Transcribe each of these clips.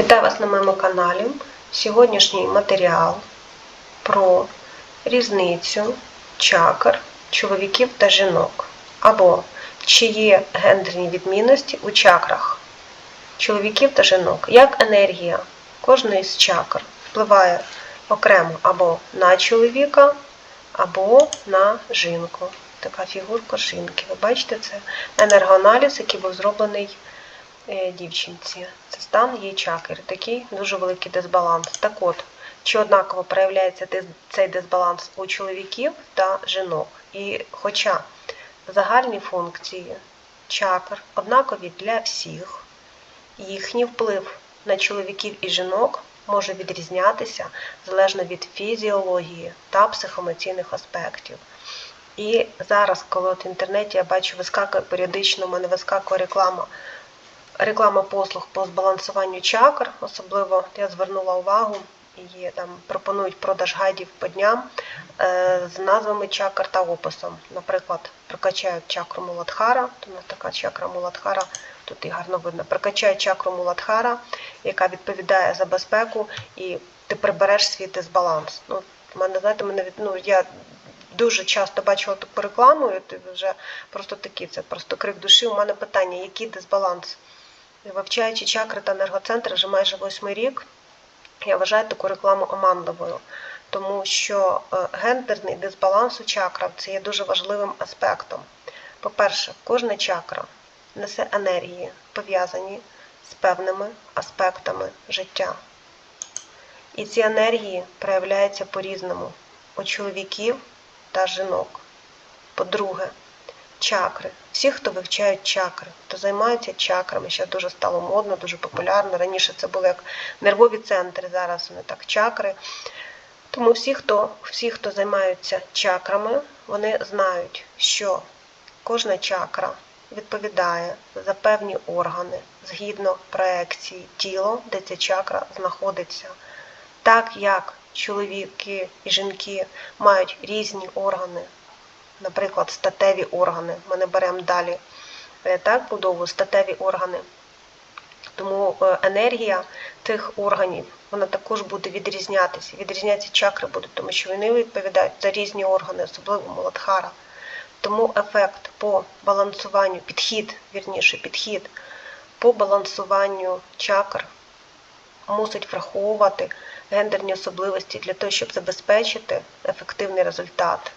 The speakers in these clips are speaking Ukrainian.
Вітаю вас на моєму каналі. Сьогоднішній матеріал про різницю чакр чоловіків та жінок, або чи є гендерні відмінності у чакрах чоловіків та жінок, як енергія кожної з чакр впливає окремо або на чоловіка, або на жінку. Така фігурка жінки. Ви бачите, це енергоаналіз, який був зроблений дівчинці. Це стан її чакри, такий дуже великий дисбаланс. Так от, чи однаково проявляється цей дисбаланс у чоловіків та жінок. І хоча загальні функції чакр однакові для всіх, їхній вплив на чоловіків і жінок може відрізнятися залежно від фізіології та психоемоційних аспектів. І зараз, коли от в інтернеті я бачу, вискакує періодично, в мене вискакує реклама, реклама послуг по збалансуванню чакр, особливо я звернула увагу, і там пропонують продаж гайдів по дням е, з назвами чакр та описом. Наприклад, прокачають чакру Муладхара, то у нас така чакра Муладхара, тут і гарно видно, прокачають чакру Муладхара, яка відповідає за безпеку, і ти прибереш свій дисбаланс. Ну, в мене, знаєте, мене від- ну, я дуже часто бачила таку рекламу, і ти вже просто такі, це просто крик душі. У мене питання, який дисбаланс? Вивчаючи чакри та енергоцентри вже майже восьмий рік, я вважаю таку рекламу оманливою, тому що е, гендерний дисбаланс у чакрав це є дуже важливим аспектом. По-перше, кожна чакра несе енергії, пов'язані з певними аспектами життя. І ці енергії проявляються по-різному у чоловіків та жінок. По-друге, чакри. Всі, хто вивчають чакри, хто займаються чакрами, зараз дуже стало модно, дуже популярно. Раніше це були як нервові центри, зараз вони так чакри. Тому всі, хто, всі, хто займаються чакрами, вони знають, що кожна чакра відповідає за певні органи згідно проекції тіла, де ця чакра знаходиться. Так як чоловіки і жінки мають різні органи, наприклад, статеві органи, ми не беремо далі е, так, будову статеві органи. Тому е, енергія тих органів вона також буде відрізнятися. Відрізнятися чакри будуть, тому що вони відповідають за різні органи, особливо Муладхара. Тому ефект по балансуванню, підхід, вірніше, підхід по балансуванню чакр мусить враховувати гендерні особливості для того, щоб забезпечити ефективний результат.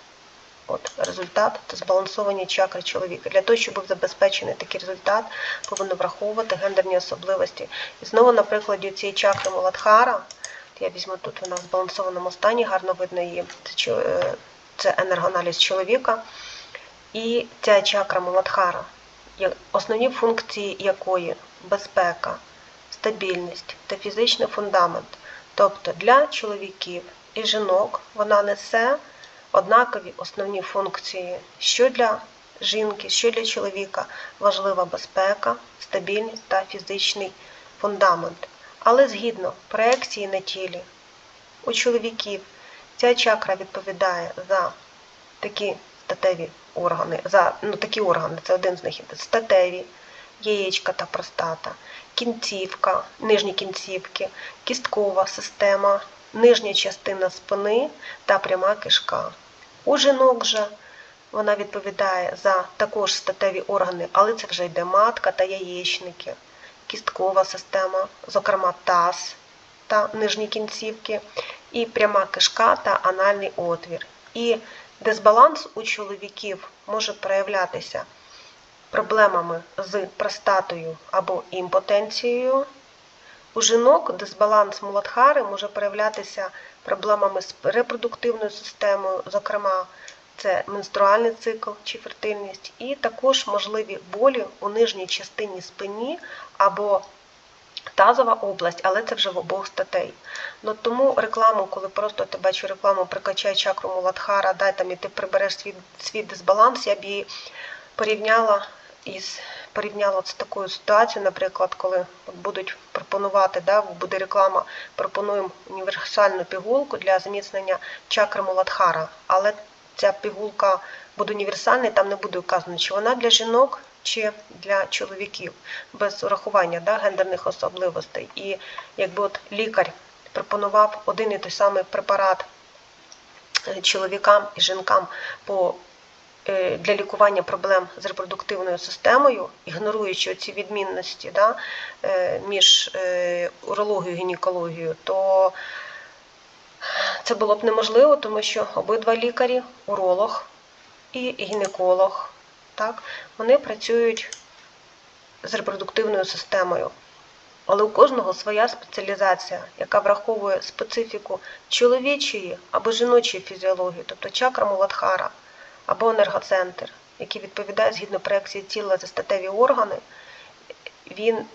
От результат це збалансовані чакри чоловіка. Для того, щоб був забезпечений такий результат, повинно враховувати гендерні особливості. І знову на прикладі цієї чакри Муладхара, я візьму тут вона в збалансованому стані, гарно видно її. Це, е, енергоаналіз чоловіка. І ця чакра Муладхара, основні функції якої безпека, стабільність та фізичний фундамент. Тобто для чоловіків і жінок вона несе однакові основні функції, що для жінки, що для чоловіка важлива безпека, стабільність та фізичний фундамент. Але згідно проекції на тілі, у чоловіків ця чакра відповідає за такі статеві органи, за ну, такі органи, це один з них іде, статеві, яєчка та простата, кінцівка, нижні кінцівки, кісткова система, нижня частина спини та пряма кишка. У жінок же вона відповідає за також статеві органи, але це вже йде матка та яєчники, кісткова система, зокрема таз та нижні кінцівки, і пряма кишка та анальний отвір. І дисбаланс у чоловіків може проявлятися проблемами з простатою або імпотенцією. У жінок дисбаланс Муладхари може проявлятися проблемами з репродуктивною системою, зокрема, це менструальний цикл чи фертильність, і також можливі болі у нижній частині спині або тазова область, але це вже в обох статей. Ну, тому рекламу, коли просто ти бачу рекламу прикачай чакру Муладхара, дай там і ти прибереш свій, свій дисбаланс, я б її порівняла із порівняла з такою ситуацією, наприклад, коли будуть пропонувати, да, буде реклама, пропонуємо універсальну пігулку для зміцнення чакри Муладхара, але ця пігулка буде універсальна, і там не буде вказано, чи вона для жінок, чи для чоловіків, без урахування да, гендерних особливостей. І якби от лікар пропонував один і той самий препарат е, чоловікам і жінкам по для лікування проблем з репродуктивною системою, ігноруючи ці відмінності да, е, між е, урологією і гінекологією, то це було б неможливо, тому що обидва лікарі, уролог і гінеколог, так, вони працюють з репродуктивною системою. Але у кожного своя спеціалізація, яка враховує специфіку чоловічої або жіночої фізіології, тобто чакра Муладхара або енергоцентр, який відповідає згідно проекції тіла за статеві органи, він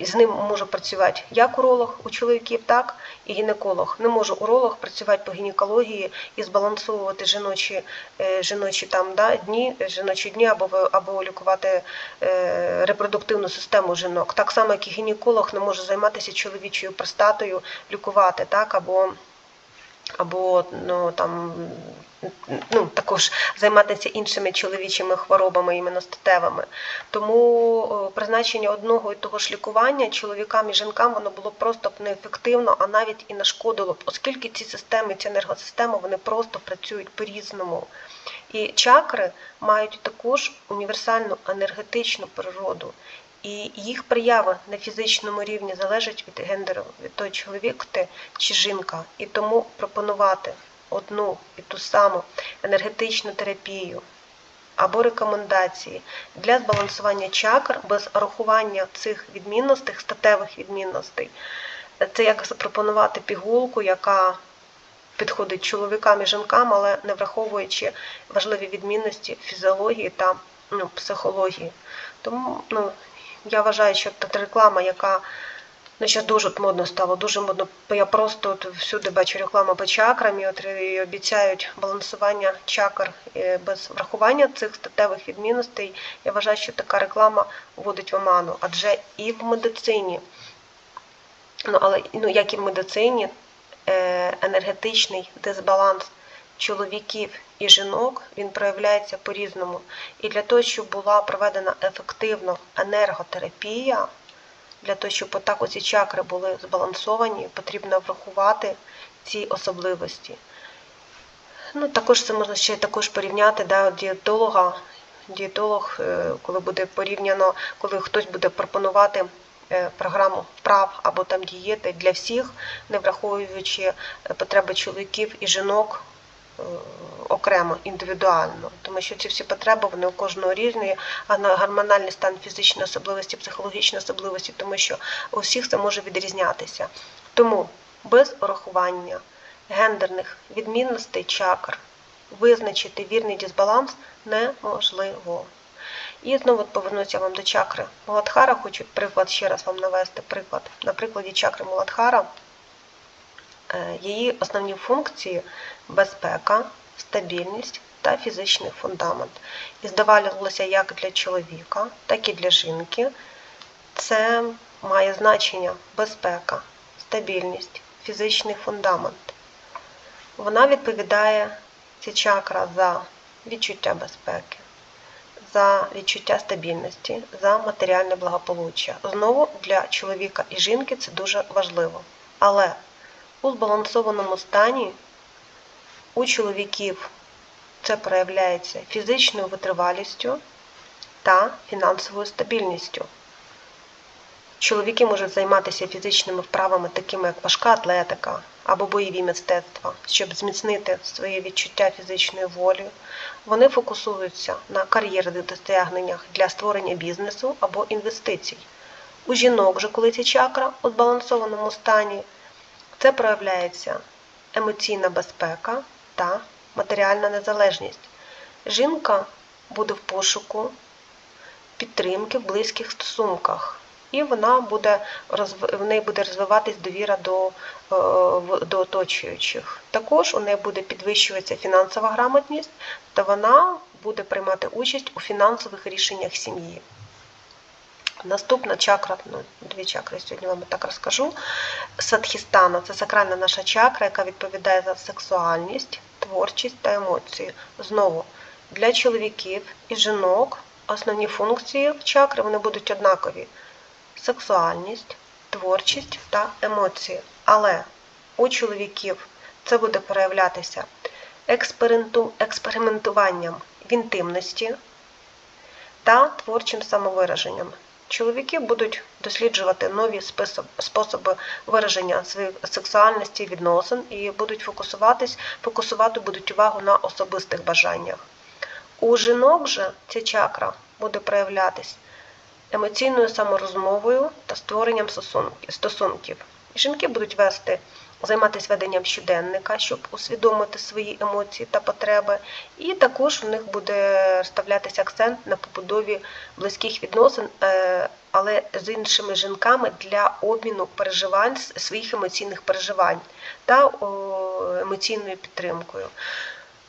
з ним може працювати як уролог у чоловіків, так і гінеколог. Не може уролог працювати по гінекології і збалансовувати жіночі е, жіночі там да, дні, жіночі дні або або лікувати е, репродуктивну систему жінок. Так само, як і гінеколог не може займатися чоловічою простатою, лікувати, так або або ну там ну також займатися іншими чоловічими хворобами, іменно статевими. Тому призначення одного і того ж лікування чоловікам і жінкам воно було просто б неефективно, а навіть і нашкодило б, оскільки ці системи, ці енергосистеми, вони просто працюють по-різному. І чакри мають також універсальну енергетичну природу. І їх проява на фізичному рівні залежить від гендеру, від того, чоловік ти чи жінка. І тому пропонувати одну і ту саму енергетичну терапію або рекомендації для збалансування чакр без рахування цих відмінностей, статевих відмінностей. Це як запропонувати пігулку, яка підходить чоловікам і жінкам, але не враховуючи важливі відмінності фізіології та ну, психології. Тому ну, я вважаю, що та реклама, яка ну, зараз дуже модно стало, дуже модно. Я просто от всюди бачу рекламу по чакрам і, от, і обіцяють балансування чакр е, без врахування цих статевих відмінностей. Я вважаю, що така реклама вводить в оману, адже і в медицині, ну але ну, як і в медицині, е, енергетичний дисбаланс чоловіків і жінок він проявляється по-різному. І для того, щоб була проведена ефективно енерготерапія, для того, щоб отак оці чакри були збалансовані, потрібно врахувати ці особливості. Ну, також це можна ще також порівняти да, дієтолога. Дієтолог, е, коли буде порівняно, коли хтось буде пропонувати е, програму вправ або там дієти для всіх, не враховуючи е, потреби чоловіків і жінок окремо, індивідуально, тому що ці всі потреби вони у кожного різні, а на гормональний стан, фізичні особливості, психологічні особливості, тому що у всіх це може відрізнятися. Тому без урахування гендерних відмінностей чакр визначити вірний дисбаланс неможливо. І знову повернуся вам до чакри Муладхара. Хочу приклад ще раз вам навести приклад. На прикладі чакри Муладхара е, її основні функції безпека, стабільність та фізичний фундамент. І здавалося, як для чоловіка, так і для жінки. Це має значення безпека, стабільність, фізичний фундамент. Вона відповідає ця чакра за відчуття безпеки, за відчуття стабільності, за матеріальне благополуччя. Знову для чоловіка і жінки це дуже важливо. Але у збалансованому стані у чоловіків це проявляється фізичною витривалістю та фінансовою стабільністю. Чоловіки можуть займатися фізичними вправами, такими як важка атлетика або бойові мистецтва, щоб зміцнити своє відчуття фізичної волі. Вони фокусуються на кар'єрних досягненнях для створення бізнесу або інвестицій. У жінок же, коли ця чакра у збалансованому стані, це проявляється емоційна безпека та матеріальна незалежність. Жінка буде в пошуку підтримки в близьких стосунках. І вона буде в неї буде розвиватись довіра до, е, до оточуючих. Також у неї буде підвищуватися фінансова грамотність, та вона буде приймати участь у фінансових рішеннях сім'ї. Наступна чакра, ну, дві чакри сьогодні вам так розкажу. Садхістана це сакральна наша чакра, яка відповідає за сексуальність, творчість та емоції. Знову для чоловіків і жінок основні функції чакри вони будуть однакові: сексуальність, творчість та емоції. Але у чоловіків це буде проявлятися експерименту- експериментуванням в інтимності та творчим самовираженням. Чоловіки будуть досліджувати нові способи вираження своїх сексуальності відносин і будуть фокусуватись, фокусувати будуть увагу на особистих бажаннях. У жінок же ця чакра буде проявлятись емоційною саморозмовою та створенням стосунків. Жінки будуть вести, займатися веденням щоденника, щоб усвідомити свої емоції та потреби. І також в них буде ставлятися акцент на побудові близьких відносин, е, але з іншими жінками для обміну переживань, своїх емоційних переживань та емоційною підтримкою.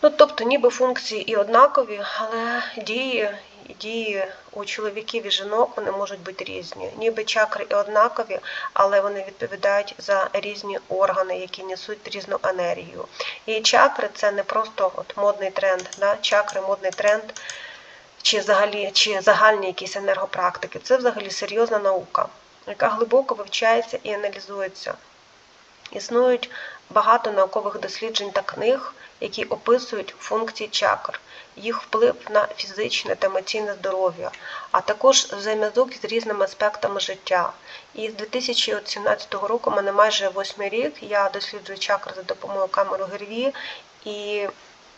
Ну, тобто, ніби функції і однакові, але дії, дії у чоловіків і жінок вони можуть бути різні. Ніби чакри і однакові, але вони відповідають за різні органи, які несуть різну енергію. І чакри це не просто от модний тренд. Да? Чакри, модний тренд, чи взагалі, чи загальні якісь енергопрактики. Це взагалі серйозна наука, яка глибоко вивчається і аналізується. Існують багато наукових досліджень та книг, які описують функції чакр, їх вплив на фізичне та емоційне здоров'я, а також взаємозв'язок з різними аспектами життя. І з 2017 року, мене майже восьмий рік, я досліджую чакри за допомогою камери Герві, і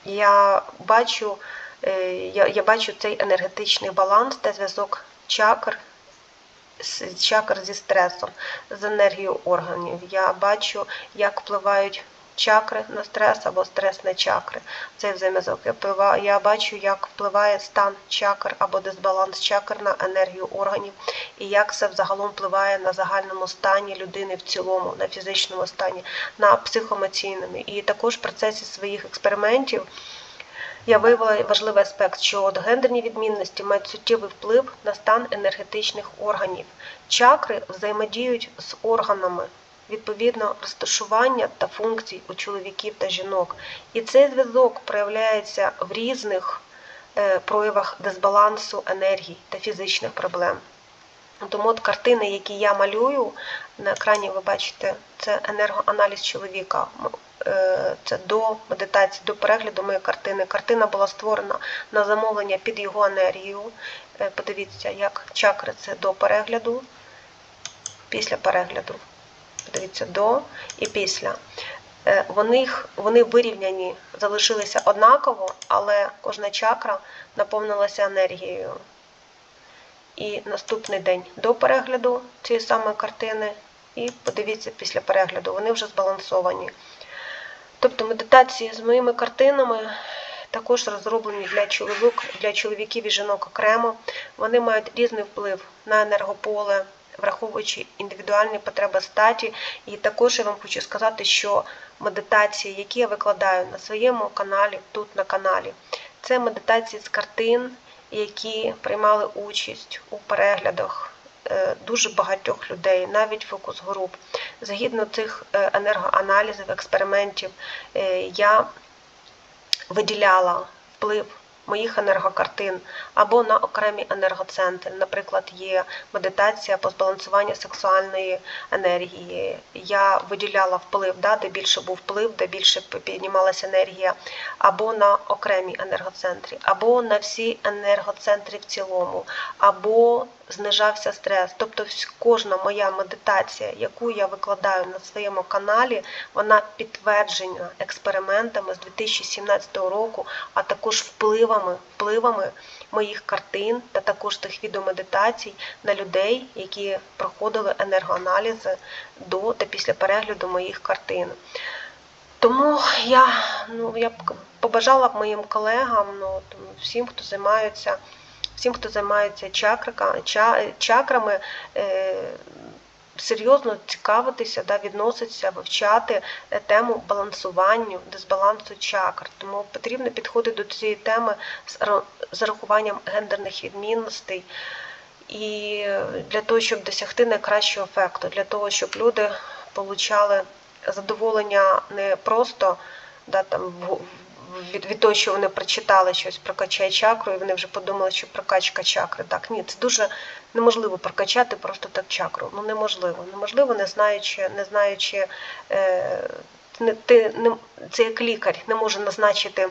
я бачу, е, я, я бачу цей енергетичний баланс та зв'язок чакр чакр зі стресом, з енергією органів. Я бачу, як впливають чакри на стрес або стрес на чакри. Цей взаємозв'язок. Я, бачу, як впливає стан чакр або дисбаланс чакр на енергію органів, і як це взагалом впливає на загальному стані людини в цілому, на фізичному стані, на психоемоційному. І також в процесі своїх експериментів. Я виявила важливий аспект, що от гендерні відмінності мають суттєвий вплив на стан енергетичних органів. Чакри взаємодіють з органами, відповідно розташування та функцій у чоловіків та жінок. І цей зв'язок проявляється в різних е, проявах дисбалансу енергії та фізичних проблем. Тому от картини, які я малюю, на екрані ви бачите, це енергоаналіз чоловіка. Е, Це до медитації, до перегляду моєї картини. Картина була створена на замовлення під його енергію. Е, Подивіться, як чакри це до перегляду, після перегляду. Подивіться до і після. Е, Вони, вони вирівняні, залишилися однаково, але кожна чакра наповнилася енергією. І наступний день до перегляду цієї самої картини, і подивіться після перегляду, вони вже збалансовані. Тобто медитації з моїми картинами також розроблені для чоловік, для чоловіків і жінок окремо. Вони мають різний вплив на енергополе, враховуючи індивідуальні потреби статі. І також я вам хочу сказати, що медитації, які я викладаю на своєму каналі, тут на каналі, це медитації з картин, які приймали участь у переглядах дуже багатьох людей, навіть фокус-груп. Згідно цих е, енергоаналізів, експериментів, е, я виділяла вплив моїх енергокартин або на окремі енергоцентри. Наприклад, є медитація по збалансуванню сексуальної енергії. Я виділяла вплив, да, де більше був вплив, де більше піднімалася енергія, або на окремі енергоцентри, або на всі енергоцентри в цілому, або знижався стрес. Тобто кожна моя медитація, яку я викладаю на своєму каналі, вона підтверджена експериментами з 2017 року, а також впливами, впливами моїх картин та також тих відеомедитацій на людей, які проходили енергоаналізи до та після перегляду моїх картин. Тому я, ну, я б побажала б моїм колегам, ну, всім, хто займається, всім, хто займається чакрами, е, серйозно цікавитися, да, відноситися, вивчати е, тему балансування, дисбалансу чакр. Тому потрібно підходити до цієї теми з ра- з урахуванням гендерних відмінностей. І для того, щоб досягти найкращого ефекту, для того, щоб люди получали задоволення не просто да, там, в, від, від того, що вони прочитали щось про качай чакру, і вони вже подумали, що прокачка чакри. Так, ні, це дуже неможливо прокачати просто так чакру. Ну неможливо. Неможливо, не знаючи, не знаючи, е, ти не це як лікар не може назначити.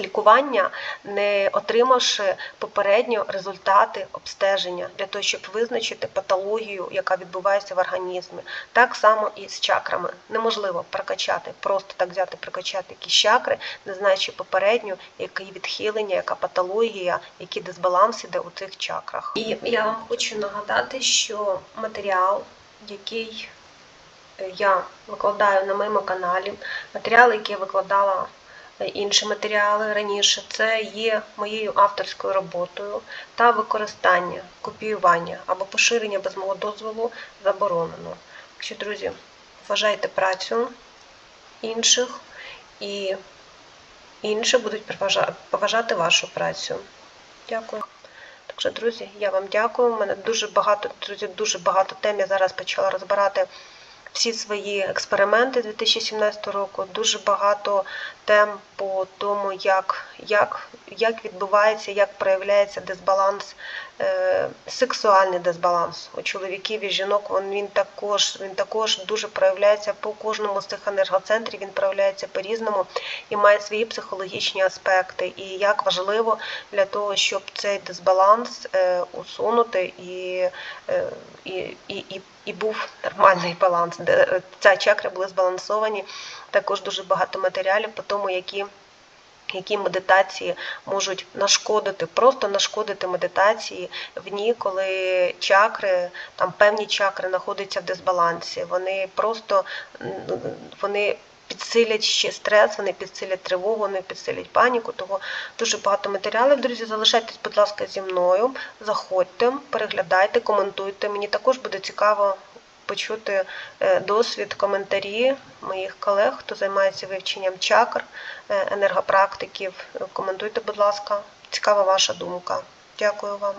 Лікування, не отримавши попередньо результати обстеження для того, щоб визначити патологію, яка відбувається в організмі. Так само і з чакрами. Неможливо прокачати, просто так взяти, прокачати якісь чакри, не знаючи попередньо, які відхилення, яка патологія, який дисбаланс іде у цих чакрах. І я вам хочу нагадати, що матеріал, який е, я викладаю на моєму каналі, матеріал, який я викладала інші матеріали раніше, це є моєю авторською роботою та використання, копіювання або поширення без мого дозволу заборонено. Якщо, друзі, вважайте працю інших і інші будуть поважати вашу працю. Дякую. Так що, друзі, я вам дякую. У мене дуже багато, друзі, дуже багато тем я зараз почала розбирати всі свої експерименти 2017 року. Дуже багато тем по тому, як як, як відбувається, як проявляється дисбаланс, е, сексуальний дисбаланс у чоловіків і жінок. Він, він також він також дуже проявляється по кожному з цих енергоцентрів. Він проявляється по-різному і має свої психологічні аспекти. І як важливо для того, щоб цей дисбаланс е, усунути і, е, і, і, і, і був нормальний баланс, де ця чакри були збалансовані. Також дуже багато матеріалів по тому, які які медитації можуть нашкодити, просто нашкодити медитації в дні, коли чакри, там певні чакри знаходяться в дисбалансі. Вони просто вони підсилять ще стрес, вони підсилять тривогу, вони підсилять паніку. Того дуже багато матеріалів. Друзі, залишайтесь, будь ласка, зі мною. Заходьте, переглядайте, коментуйте. Мені також буде цікаво почути е, досвід, коментарі моїх колег, хто займається вивченням чакр, е, енергопрактиків. Коментуйте, будь ласка, цікава ваша думка. Дякую вам.